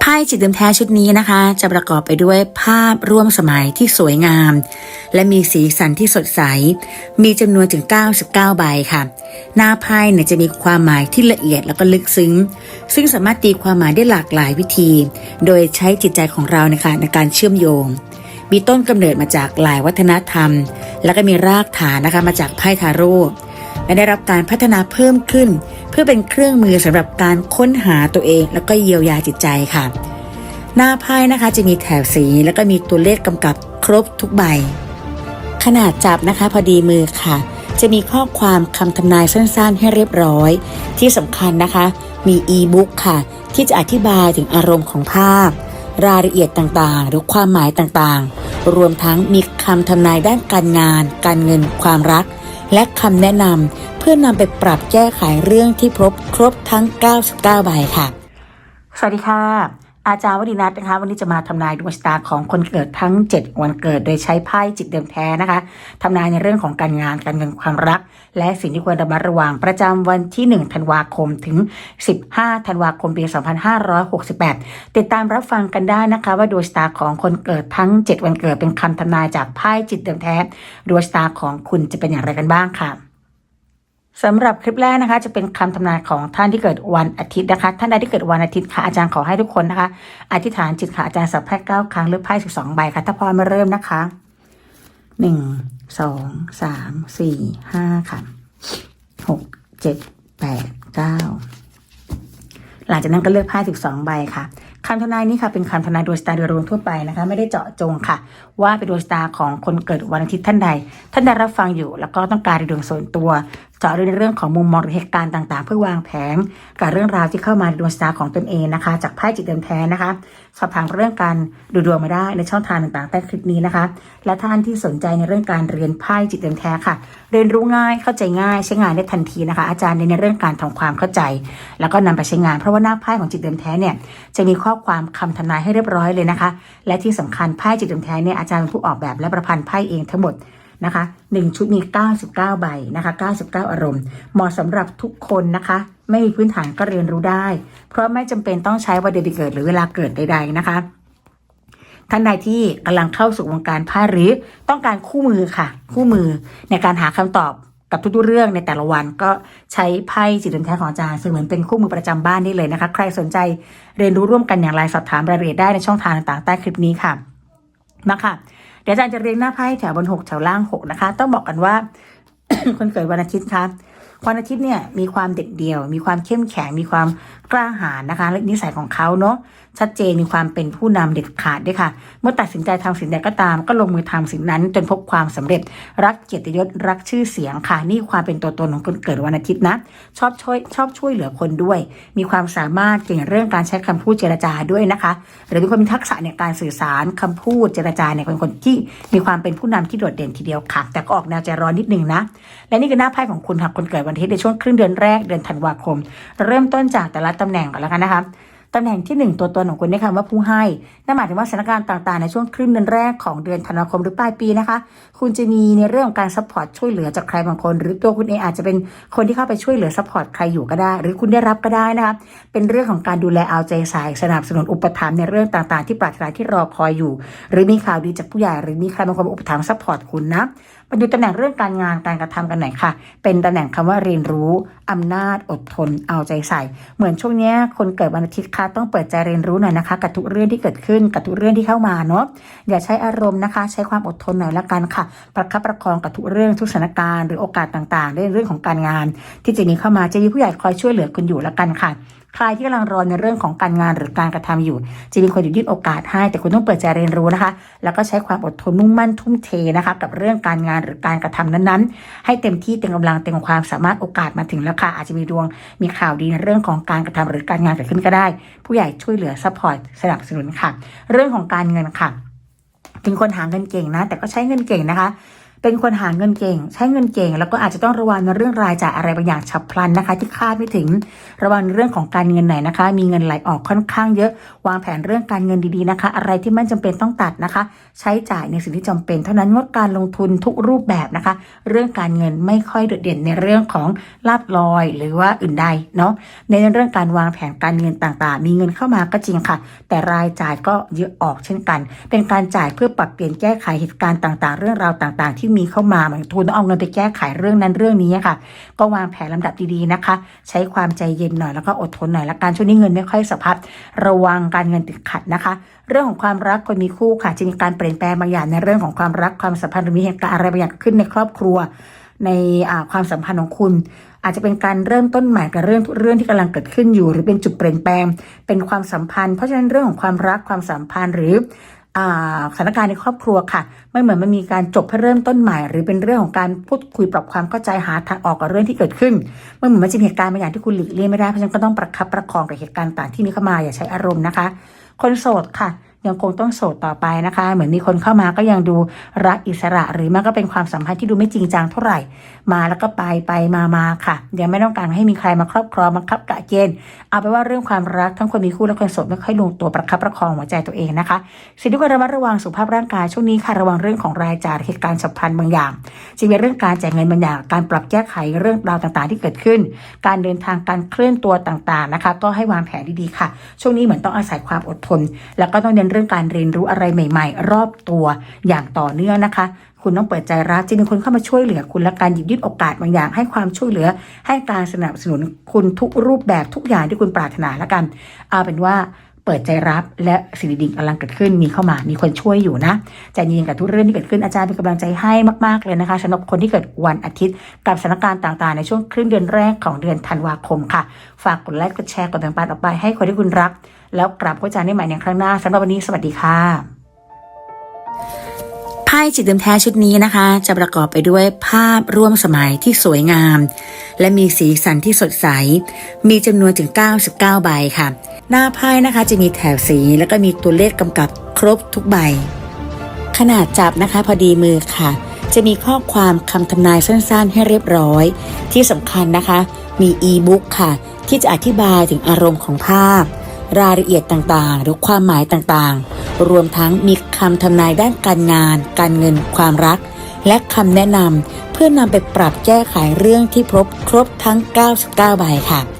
ไพ่จิตเดิมแท้ชุดนี้นะคะ จะประกอบไปด้วยภาพร่วมสมัยที่สวยงาม และมีสีสันที่สดใส มีจำนวนถึง 99 ใบค่ะ หน้าไพ่เนี่ยจะมีความหมายที่ละเอียดแล้วก็ลึกซึ้ง ซึ่งสามารถตีความหมายได้หลากหลายวิธี โดยใช้จิตใจของเรานะคะในการเชื่อมโยง มีต้นกำเนิดมาจากหลายวัฒนธรรม แล้วก็มีรากฐานนะคะมาจากไพ่ทาโร่และได้รับการพัฒนาเพิ่มขึ้น เพื่อเป็นเครื่องมือสำหรับการค้นหาตัวเอง แล้วก็เยียวยาจิตใจค่ะ หน้าไพ่นะคะจะมีแถบสีแล้วก็มีตัวเลขกำกับครบทุกใบ ขนาดจับนะคะพอดีมือค่ะ จะมีข้อความคำทำนายสั้นๆ ให้เรียบร้อย ที่สำคัญนะคะ มีอีบุ๊กค่ะ ที่จะอธิบายถึงอารมณ์ของภาพ รายละเอียดต่างๆ หรือความหมายต่างๆ รวมทั้งมีคำทำนายด้านการงาน การเงิน ความรัก และคำแนะนำ พื่อนำไปปรับแก้ไขเรื่องที่พบครบทั้ง 99 ใบค่ะ สวัสดีค่ะ อาจารย์วดินัทนะคะ วันนี้จะมาทำนายดวงชะตาของคนเกิดทั้ง 7 วันเกิด โดยใช้ไพ่จิตเดิมแท้นะคะทำนายในเรื่องของการงานการเงินความรัก และสิ่งที่ควรระมัดระวังประจำวันที่ 1 ธันวาคมถึง 15 ธันวาคมปี 2568 ติดตามรับฟังกันได้นะคะ ว่าดวงชะตาของคนเกิดทั้ง 7 วันเกิดเป็นคำทำนายจากไพ่จิตเดิมแท้ดวงชะตาของคุณจะเป็นอย่างไรกันบ้างค่ะ สำหรับคลิปแรกนะคะ จะเป็นคำทำนายของท่านที่เกิดวันอาทิตย์นะคะ ท่านใดที่เกิดวันอาทิตย์ค่ะอาจารย์ขอให้ทุกคนนะคะ อธิษฐานจิตค่ะอาจารย์สับไพ่เก้าครั้งหรือไพ่สิบสองใบค่ะ ถ้าพร้อมมาเริ่มนะคะหนึ่งสองสามสี่ห้าค่ะหกเจ็ดแปดเก้าหลังจากนั้นก็เลือกไพ่สิบสองใบค่ะคำทำนายนี้ค่ะเป็นคำทำนายดวงชะตาโดยรวมทั่วไปนะคะ ไม่ได้เจาะจงค่ะ ว่าเป็นดวงชะตาของคนเกิดวันอาทิตย์ท่านใด ท่านได้รับฟังอยู่ แล้วก็ต้องการในดวงส่วนตัว เจาะลึกในเรื่องของมุมมองหรือเหตุการณ์ต่าง ๆ เพื่อวางแผนกับเรื่องราวที่เข้ามาในดวงชะตาของตนเองนะคะ จากไพ่จิตเดิมแท้นะคะ สอบถามเรื่องการดูดวงมาได้ในช่องทางต่างๆใต้คลิปนี้นะคะ และท่านที่สนใจในเรื่องการเรียนไพ่จิตเดิมแท้ค่ะ เรียนรู้ง่ายเข้าใจง่ายใช้งานได้ทันทีนะคะ อาจารย์ในเรื่องการทำความเข้าใจ แล้วก็นำไปใช้งาน เพราะว่าหน้าไพ่ของจิตเดิมแท้เนี่ยจะมีข้อความคำทนายให้เรียบร้อยเลยนะคะ และที่สำคัญไพ่จิตเดิมแท้เนี่ยอาจารย์เป็นผู้ออกแบบและประพันธ์ไพ่เองทั้งหมด นะคะ1ชุดมี99 ใบนะคะ99 อารมณ์ เหมาะสำหรับทุกคนนะคะ ไม่มีพื้นฐานก็เรียนรู้ได้ เพราะไม่จำเป็นต้องใช้วันเดือนปีเกิดหรือเวลาเกิดใด ๆ นะคะท่านใดที่กำลังเข้าสู่วงการไพ่หรือต้องการคู่มือค่ะ คู่มือในการหาคำตอบกับทุกๆเรื่องในแต่ละวันก็ใช้ไพ่จิตวิญญาของอาจารย์ซึ่งเหมือนเป็นคู่มือประจำบ้านนี่เลยนะคะ ใครสนใจเรียนรู้ร่วมกันอย่างไรสอบถามรายละเอียดได้ในช่องทางต่างๆใต้คลิปนี้ค่ะมาค่ะ ดี๋ยวอาจารย์จะเรียงหน้าไพ่แถวบนหกแถวล่างหกนะคะ ต้องบอกกันว่า คนเกิดวันอาทิตย์คะ วันอาทิตย์เนี่ยมีความเด็ดเดี่ยว มีความเข้มแข็ง มีความกล้าหาญนะคะ และนิสัยของเขาเนาะชัดเจนมีความเป็นผู้นำเด็ดขาดด้วยค่ะ เมื่อตัดสินใจทำสิ่งใดก็ตาม ก็ลงมือทำสิ่งนั้นจนพบความสำเร็จ รักเกียรติยศรักชื่อเสียงค่ะนี่ความเป็นตัวตนของคนเกิดวันอาทิตย์นะ ชอบช่วยชอบช่วยเหลือคนด้วย มีความสามารถเก่งเรื่องการใช้คำพูดเจรจาด้วยนะคะ หรือเป็นคนมีทักษะในการสื่อสารคำพูดเจรจาเนี่ยเป็นคนที่มีความเป็นผู้นำที่โดดเด่นทีเดียวค่ะ แต่ก็ออกแนวใจร้อนนิดนึงนะ และนี่คือหน้าไพ่ของคุณค่ะคนเกิดวันทิตย์ในช่วงครึ่งเดือนแรกเดือนธันวาคม เริ่มต้นจากแต่ละตำแหน่งก่อนแล้วกันนะคะตำแหน่งที่หนึ่งตัวตนของคุณได้คำว่าผู้ให้นั่นหมายถึงว่าสถานการณ์ต่างๆ ในช่วงครึ่งเดือนแรกของเดือนธันวาคมหรือปลายปีนะคะ คุณจะมีในเรื่องของการซัพพอร์ตช่วยเหลือจากใครบางคน หรือตัวคุณเองอาจจะเป็นคนที่เข้าไปช่วยเหลือซัพพอร์ตใครอยู่ก็ได้ หรือคุณได้รับก็ได้นะคะ เป็นเรื่องของการดูแลเอาใจใส่สนับสนุนอุปถัมภ์ในเรื่องต่างๆ ที่ปรารถนาที่รอคอยอยู่ หรือมีข่าวดีจากผู้ใหญ่หรือมีใครบางคนอุปถัมภ์ซัพพอร์ตคุณนะ มาดูตำแหน่งเรื่องการงานการกระทำกันหน่อยค่ะ เป็นตำแหน่งคำว่าเรียนรู้อำนาจอดทนเอาใจใส่ เหมือนช่วงนี้คนเกิดวันอาทิตย์ค่ะต้องเปิดใจเรียนรู้หน่อยนะคะ กับทุกเรื่องที่เกิดขึ้นกับทุกเรื่องที่เข้ามาเนาะอย่าใช้อารมณ์นะคะ ใช้ความอดทนหน่อยละกันค่ะ ประคับประคองกับทุกเรื่องทุกสถานการณ์หรือโอกาสต่างๆในเรื่องของการงาน ที่จะมีเข้ามาจะมีผู้ใหญ่คอยช่วยเหลือคุณอยู่ละกันค่ะใครที่กำลังรอในเรื่องของการงานหรือการกระทำอยู่ จะมีคนอยู่ยื่นโอกาสให้ แต่คุณต้องเปิดใจเรียนรู้นะคะ แล้วก็ใช้ความอดทนมุ่งมั่นทุ่มเทนะคะ กับเรื่องการงานหรือการกระทำนั้นๆ ให้เต็มที่เต็มกำลังเต็มความสามารถโอกาสมาถึงแล้วค่ะอาจจะมีดวงมีข่าวดีในเรื่องของการกระทำหรือการงานเกิดขึ้นก็ได้ ผู้ใหญ่ช่วยเหลือซัพพอร์ตสนับสนุนค่ะ เรื่องของการเงินค่ะถึงคนหาเงินเก่งนะ แต่ก็ใช้เงินเก่งนะคะ เป็นคนหาเงินเก่ง ใช้เงินเก่ง แล้วก็อาจจะต้องระวังในเรื่องรายจ่ายอะไรบางอย่างฉับพลันนะคะ ที่คาดไม่ถึงระวังเรื่องของการเงินไหนนะคะ มีเงินไหลออกค่อนข้างเยอะ วางแผนเรื่องการเงินดีๆนะคะ อะไรที่ไม่จำเป็นต้องตัดนะคะ ใช้จ่ายในสิ่งที่จำเป็น เท่านั้นงดการลงทุนทุกรูปแบบนะคะ เรื่องการเงินไม่ค่อยโดดเด่นในเรื่องของลาบลอย หรือว่าอื่นใดเนาะในเรื่องการวางแผนการเงินต่างๆ มีเงินเข้ามาก็จริงค่ะ แต่รายจ่ายก็เยอะออกเช่นกัน เป็นการจ่ายเพื่อปรับเปลี่ยนแก้ไขเหตุการณ์ต่างๆ เรื่องราวต่างๆ ที่มีเข้ามาเหมือนทุนต้องเอาเงินไปแก้ไขเรื่องนั้นเรื่องนี้ค่ะ ก็วางแผนลำดับดีๆนะคะ ใช้ความใจเย็นหน่อยแล้วก็อดทนหน่อยละกันช่วงนี้เงินไม่ค่อยสะพัดระวังการเงินติดขัดนะคะ เรื่องของความรักคนมีคู่ค่ะจะมีการเปลี่ยนแปลงบางอย่างในเรื่องของความรักความสัมพันธ์หรือมีเหตุการณ์อะไรบางอย่างขึ้นในครอบครัวในความสัมพันธ์ของคุณ อาจจะเป็นการเริ่มต้นใหม่กับเรื่องเรื่องที่กำลังเกิดขึ้นอยู่ หรือเป็นจุดเปลี่ยนแปลงเป็นความสัมพันธ์ เพราะฉะนั้นเรื่องของความรักความสัมพันธ์หรือ สถานการณ์ในครอบครัวค่ะ ไม่เหมือนมันมีการจบเพื่อเริ่มต้นใหม่ หรือเป็นเรื่องของการพูดคุยปรับความเข้าใจหาทางออกกับเรื่องที่เกิดขึ้นไม่เหมือนมันจะมีเหตุการณ์บางอย่างที่คุณหลีกเลี่ยงไม่ได้เพราะฉะนั้นก็ต้องประคับประคองกับเหตุการณ์ต่างที่มีเข้ามาอย่าใช้อารมณ์นะคะ คนโสดค่ะ ยังคงต้องโสดต่อไปนะคะ เหมือนมีคนเข้ามาก็ยังดูรักอิสระ หรือมันก็เป็นความสัมพันธ์ที่ดูไม่จริงจังเท่าไหร่ มาแล้วก็ไปไปมามาค่ะ ยังไม่ต้องการให้มีใครมาครอบครองบังคับกะเกณฑ์เอาไปว่าเรื่องความรักทั้งคนมีคู่และคนโสดไม่ค่อยลงตัวประคับประคองหัวใจตัวเองนะคะ สิ่งที่ควรระมัดระวังสุขภาพร่างกายช่วงนี้ค่ะระวังเรื่องของรายจ่ายเหตุการณ์ฉับพลันบางอย่างจะมีเรื่องการจ่ายเงินบางอย่างการปรับแก้ไขเรื่องราวต่างๆ ที่เกิดขึ้น การเดินทางการเคลื่อนตัวต่างๆนะคะ ก็ให้วางแผนดีๆค่ะ ช่วงนี้เหมือนต้องอาศัยความอดทน แล้วก็ต้องเน้นเรื่องการเรียนรู้อะไรใหม่ ๆ รอบตัวอย่างต่อเนื่องนะคะ คุณต้องเปิดใจรับจะมีคนเข้ามาช่วยเหลือคุณและการหยิบยื่นโอกาสบางอย่าง ให้ความช่วยเหลือ ให้การสนับสนุนคุณทุกรูปแบบทุกอย่างที่คุณปรารถนาแล้วกัน เอาเป็นว่า เปิดใจรับและสิ่งดีๆกำลังเกิดขึ้นมีเข้ามา มีคนช่วยอยู่นะใจเย็นกับทุกเรื่องที่เกิดขึ้นอาจารย์เป็นกำลังใจให้มากๆเลยนะคะสำหรับคนที่เกิดวันอาทิตย์กับสถานการณ์ต่างๆ ในช่วงครึ่งเดือนแรกของเดือนธันวาคมค่ะ ฝากกดไลค์กดแชร์กดแบ่งปันออกไปให้คนที่คุณรัก แล้วกลับพบกันได้ใหม่ในครั้งหน้าสำหรับวันนี้สวัสดีค่ะ ไพ่จิตเดิมแท้ชุดนี้นะคะ จะประกอบไปด้วยภาพร่วมสมัยที่สวยงาม และมีสีสันที่สดใส มีจำนวนถึง 99 ใบค่ะ หน้าไพ่นะคะจะมีแถบสีแล้วก็มีตัวเลขกำกับครบทุกใบ ขนาดจับนะคะพอดีมือค่ะ จะมีข้อความคำทำนายสั้นๆ ให้เรียบร้อย ที่สำคัญนะคะ มีอีบุ๊กค่ะ ที่จะอธิบายถึงอารมณ์ของภาพ รายละเอียดต่างๆ หรือความหมายต่างๆ รวมทั้งมีคำทำนายด้านการงาน การเงิน ความรัก และคำแนะนำเพื่อนำไปปรับแก้ไขเรื่องที่พบครบทั้ง 99 ใบค่ะ